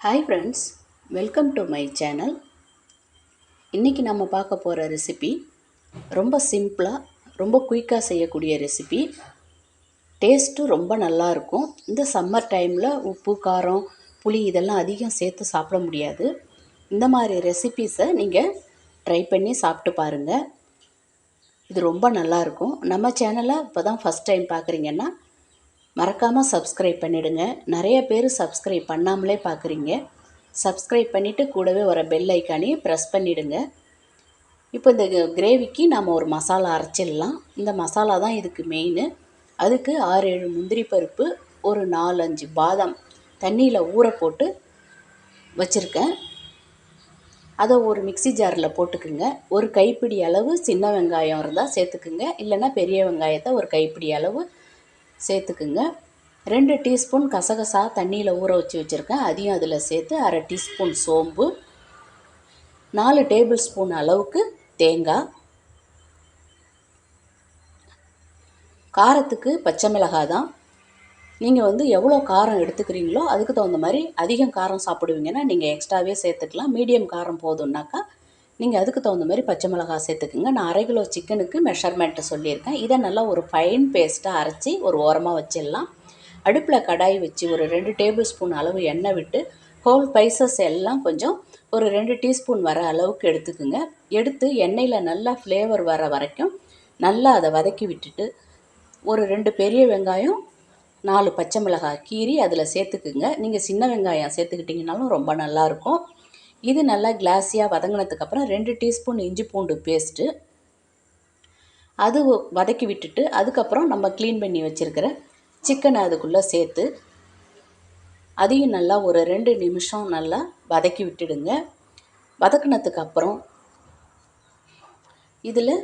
Hi friends welcome to my channel இன்றைக்கி நம்ம பார்க்க போகிற ரெசிபி ரொம்ப சிம்பிளாக ரொம்ப குயிக்காக செய்யக்கூடிய ரெசிபி டேஸ்ட்டும் ரொம்ப நல்லாயிருக்கும் இந்த சம்மர் டைமில் உப்பு காரம் புளி இதெல்லாம் அதிகம் சேர்த்து சாப்பிட முடியாது. இந்த மாதிரி ரெசிபீஸை நீங்கள் ட்ரை பண்ணி சாப்பிட்டு பாருங்கள் இது ரொம்ப நல்லாயிருக்கும் நம்ம சேனலை இப்போ தான் ஃபஸ்ட் டைம் பார்க்குறீங்கன்னா மறக்காமல் சப்ஸ்கிரைப் பண்ணிவிடுங்க நிறைய பேர் சப்ஸ்கிரைப் பண்ணாமலே பார்க்குறீங்க சப்ஸ்கிரைப் பண்ணிவிட்டு கூடவே வர பெல் ஐக்கானையும் ப்ரெஸ் பண்ணிவிடுங்க இப்போ இந்த கிரேவிக்கு நம்ம ஒரு மசாலா அரைச்சிடலாம். இந்த மசாலா தான் இதுக்கு மெயின் அதுக்கு ஆறு ஏழு முந்திரி பருப்பு ஒரு நாலஞ்சு பாதாம் தண்ணியில் ஊற போட்டு வச்சுருக்கேன். அதை ஒரு மிக்சி ஜாரில் போட்டுக்குங்க. ஒரு கைப்பிடி அளவு சின்ன வெங்காயம் இருந்தால் சேர்த்துக்குங்க. இல்லைன்னா பெரிய வெங்காயத்தை ஒரு கைப்பிடி அளவு சேர்த்துக்குங்க. ரெண்டு டீஸ்பூன் கசகசா தண்ணியில் ஊற வச்சு வச்சுருக்கேன். அதையும் அதில் சேர்த்து அரை டீஸ்பூன் சோம்பு நாலு டேபிள் ஸ்பூன் அளவுக்கு தேங்காய் காரத்துக்கு பச்சை மிளகாய் தான் நீங்கள் வந்து எவ்வளோ காரம் எடுத்துக்கிறீங்களோ அதுக்கு தகுந்த மாதிரி அதிகம் காரம் சாப்பிடுவீங்கன்னா நீங்கள் எக்ஸ்ட்ராவே சேர்த்துக்கலாம். மீடியம் காரம் போதும்னாக்கா நீங்கள் அதுக்கு தகுந்த மாதிரி பச்சை மிளகாய் சேர்த்துக்குங்க. நான் அரை கிலோ சிக்கனுக்கு மெஷர்மெண்ட்டு சொல்லியிருக்கேன். இதை நல்லா ஒரு ஃபைன் பேஸ்ட்டாக அரைச்சி ஒரு ஓரமாக வச்சிடலாம். அடுப்பில் கடாய் வச்சு ஒரு ரெண்டு டேபிள் ஸ்பூன் அளவு எண்ணெய் விட்டு ஹோல் ஸ்பைசஸ் எல்லாம் கொஞ்சம் ஒரு ரெண்டு டீஸ்பூன் வர அளவுக்கு எடுத்துக்குங்க. எடுத்து எண்ணெயில் நல்லா ஃப்ளேவர் வர வரைக்கும் நல்லா அதை வதக்கி விட்டுட்டு ஒரு ரெண்டு பெரிய வெங்காயம் நாலு பச்சை மிளகாய் கீறி அதில் சேர்த்துக்குங்க. நீங்கள் சின்ன வெங்காயம் சேர்த்துக்கிட்டிங்கனாலும் ரொம்ப நல்லாயிருக்கும் இது நல்லா கிளாஸியாக வதங்கினதுக்கப்புறம் ரெண்டு டீஸ்பூன் இஞ்சி பூண்டு பேஸ்ட்டு அது வதக்கி விட்டுட்டு அதுக்கப்புறம் நம்ம க்ளீன் பண்ணி வச்சுருக்கிற சிக்கனை அதுக்குள்ளே சேர்த்து அதையும் நல்லா ஒரு ரெண்டு நிமிஷம் நல்லா வதக்கி விட்டுடுங்க. வதக்குனதுக்கப்புறம் இதில்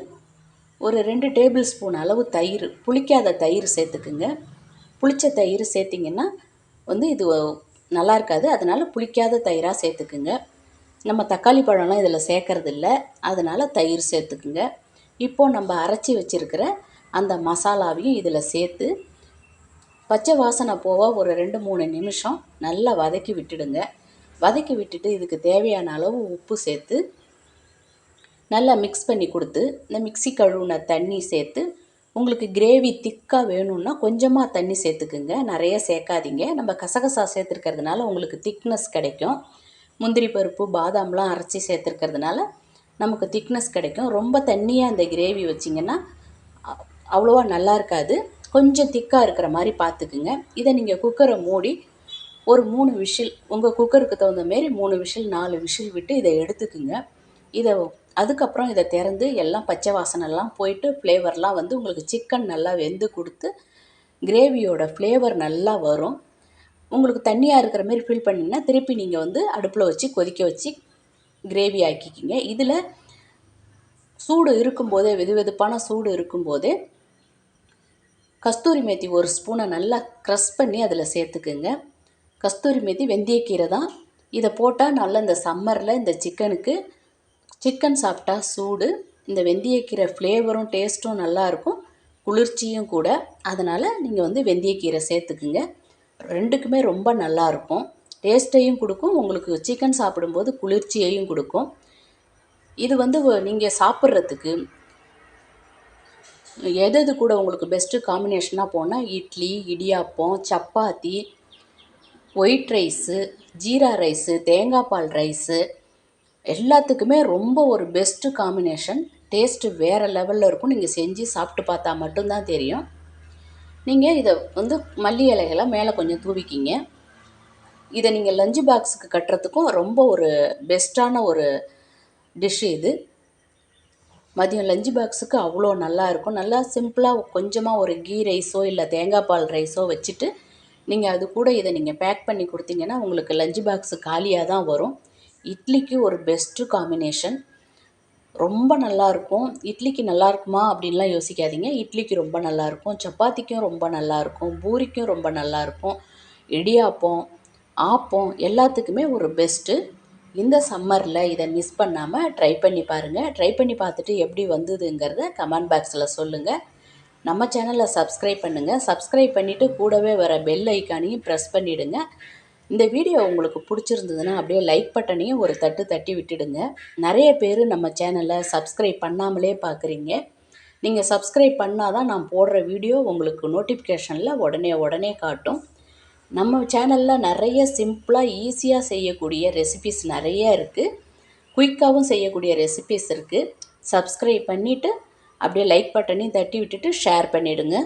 ஒரு ரெண்டு டேபிள் ஸ்பூன் அளவு தயிர் புளிக்காத தயிர் சேர்த்துக்குங்க. புளித்த தயிர் சேர்த்திங்கன்னா வந்து இது நல்லா இருக்காது. அதனால் புளிக்காத தயிராக சேர்த்துக்குங்க. நம்ம தக்காளி பழம்லாம் இதில் சேர்க்கறது இல்லை அதனால் தயிர் சேர்த்துக்குங்க. இப்போது நம்ம அரைச்சி வச்சுருக்கிற அந்த மசாலாவையும் இதில் சேர்த்து பச்சை வாசனை போக ஒரு ரெண்டு மூணு நிமிஷம் நல்லா வதக்கி விட்டுடுங்க. வதக்கி விட்டுட்டு இதுக்கு தேவையான அளவு உப்பு சேர்த்து நல்லா மிக்ஸ் பண்ணி கொடுத்து இந்த மிக்சி கழுவுன தண்ணி சேர்த்து உங்களுக்கு கிரேவி திக்காக வேணும்னா கொஞ்சமாக தண்ணி சேர்த்துக்குங்க. நிறைய சேர்க்காதீங்க. நம்ம கசகசா சேர்த்துருக்கிறதுனால உங்களுக்கு திக்னஸ் கிடைக்கும். முந்திரி பருப்பு பாதாம்லாம் அரைச்சி சேர்த்துருக்கிறதுனால நமக்கு திக்னஸ் கிடைக்கும். ரொம்ப தண்ணியாக அந்த கிரேவி வச்சிங்கன்னா அவ்வளோவா நல்லா இருக்காது. கொஞ்சம் திக்காக இருக்கிற மாதிரி பார்த்துக்குங்க. இதை நீங்கள் குக்கரை மூடி ஒரு மூணு விஷில் உங்கள் குக்கருக்கு தகுந்த மாரி மூணு விஷில் நாலு விஷில் விட்டு இதை எடுத்துக்குங்க. இதை அதுக்கப்புறம் இதை திறந்து எல்லாம் பச்சை வாசனைலாம் போயிட்டு ஃப்ளேவர்லாம் வந்து உங்களுக்கு சிக்கன் நல்லா வெந்து கொடுத்து கிரேவியோட ஃப்ளேவர் நல்லா வரும். உங்களுக்கு தண்ணியாக இருக்கிற மாரி ஃபில் பண்ணிங்கன்னா திருப்பி நீங்கள் வந்து அடுப்பில் வச்சு கொதிக்க வச்சு கிரேவி ஆக்கிக்கிங்க. இதில் சூடு இருக்கும்போதே வெது வெதுப்பான சூடு இருக்கும்போதே கஸ்தூரி மேத்தி ஒரு ஸ்பூனை நல்லா க்ரஷ் பண்ணி அதில் சேர்த்துக்குங்க. கஸ்தூரி மேத்தி வெந்தயக்கீரை தான். இதை போட்டால் நல்லா இந்த சம்மரில் இந்த சிக்கனுக்கு சிக்கன் சாப்பிட்டா சூடு இந்த வெந்தயக்கீரை ஃப்ளேவரும் டேஸ்ட்டும் நல்லாயிருக்கும் குளிர்ச்சியும் கூட. அதனால் நீங்கள் வந்து வெந்தயக்கீரை சேர்த்துக்குங்க. ரெண்டுக்குமே ரொம்ப நல்லாயிருக்கும். டேஸ்ட்டையும் கொடுக்கும். உங்களுக்கு சிக்கன் சாப்பிடும்போது குளிர்ச்சியையும் கொடுக்கும். இது வந்து நீங்கள் சாப்பிட்றதுக்கு எது எது கூட உங்களுக்கு பெஸ்ட்டு காம்பினேஷனாக போனால் idli idiyappam chapati white rice jeera rice தேங்காய் பால் ரைஸு எல்லாத்துக்குமே ரொம்ப ஒரு பெஸ்ட்டு காம்பினேஷன் டேஸ்ட்டு வேறு லெவலில் இருக்கும். நீங்கள் செஞ்சு சாப்பிட்டு பார்த்தா மட்டும்தான் தெரியும். நீங்கள் இதை வந்து மல்லி இலைகளை மேலே கொஞ்சம் தூவிக்கிங்க. இதை நீங்கள் லஞ்சு பாக்ஸுக்கு கட்டுறதுக்கும் ரொம்ப ஒரு பெஸ்ட்டான ஒரு டிஷ்ஷு இது. மதியம் லஞ்சு பாக்ஸுக்கு அவ்வளோ நல்லா இருக்கும். நல்லா சிம்பிளாக கொஞ்சமாக ஒரு கீ ரைஸோ இல்லை தேங்காய் பால் ரைஸோ வச்சுட்டு நீங்கள் அது கூட இதை நீங்கள் பேக் பண்ணி கொடுத்தீங்கன்னா உங்களுக்கு லஞ்சு பாக்ஸு காலியாக தான் வரும். இட்லிக்கு ஒரு பெஸ்ட்டு காம்பினேஷன் ரொம்ப நல்லாயிருக்கும் இட்லிக்கு நல்லாயிருக்குமா அப்படின்லாம் யோசிக்காதீங்க. இட்லிக்கு ரொம்ப நல்லாயிருக்கும் சப்பாத்திக்கும் ரொம்ப நல்லாயிருக்கும் பூரிக்கும் ரொம்ப நல்லாயிருக்கும் இடியாப்பம் ஆப்பம் எல்லாத்துக்குமே ஒரு பெஸ்ட்டு இந்த சம்மரில் இதை மிஸ் பண்ணாமல் ட்ரை பண்ணி பாருங்கள் ட்ரை பண்ணி பார்த்துட்டு எப்படி வந்ததுங்கிறத கமெண்ட் பாக்ஸில் சொல்லுங்கள் நம்ம சேனலை சப்ஸ்கிரைப் பண்ணுங்கள் சப்ஸ்கிரைப் பண்ணிவிட்டு கூடவே வர பெல் ஐக்கானையும் ப்ரெஸ் பண்ணிவிடுங்க இந்த வீடியோ உங்களுக்கு பிடிச்சிருந்ததுன்னா அப்படியே லைக் பட்டனையும் ஒரு தட்டு தட்டி விட்டுடுங்க. நிறைய பேர் நம்ம சேனலை சப்ஸ்கிரைப் பண்ணாமலே பார்க்குறீங்க நீங்கள் சப்ஸ்கிரைப் பண்ணால் தான் நான் போடுற வீடியோ உங்களுக்கு நோட்டிஃபிகேஷனில் உடனே உடனே காட்டும். நம்ம சேனலில் நிறைய சிம்பிளாக ஈஸியாக செய்யக்கூடிய ரெசிபிஸ் நிறைய இருக்குது குயிக்காகவும் செய்யக்கூடிய ரெசிபிஸ் இருக்குது சப்ஸ்கிரைப் பண்ணிவிட்டு அப்படியே லைக் பட்டனையும் தட்டி விட்டுட்டு ஷேர் பண்ணிவிடுங்க